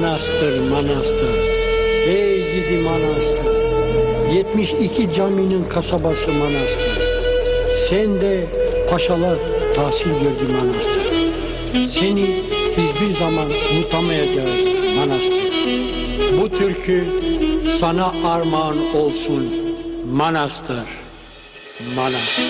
manastır manastır. Ey gidi manastır. 72 caminin kasabası manastır. Sen de paşalar tahsil gördü manastır. Seni hiçbir zaman unutamayacağız manastır. Bu türkü sana armağan olsun manastır. Manastır.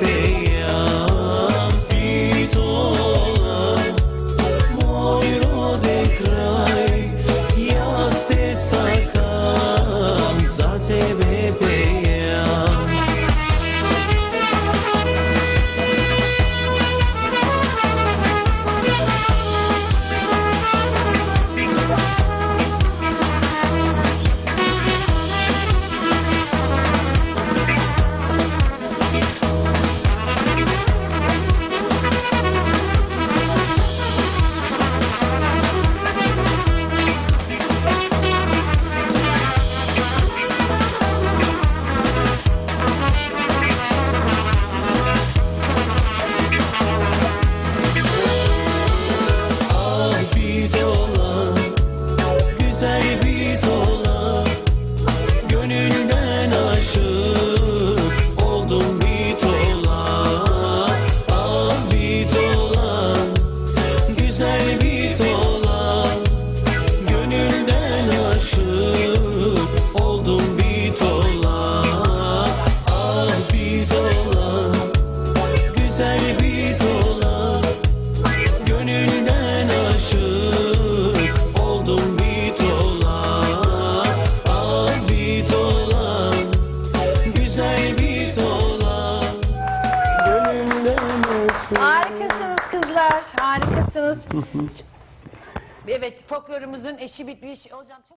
baby. harikasınız. evet folklorumuzun eşi bitmiş. Şey- Hocam çok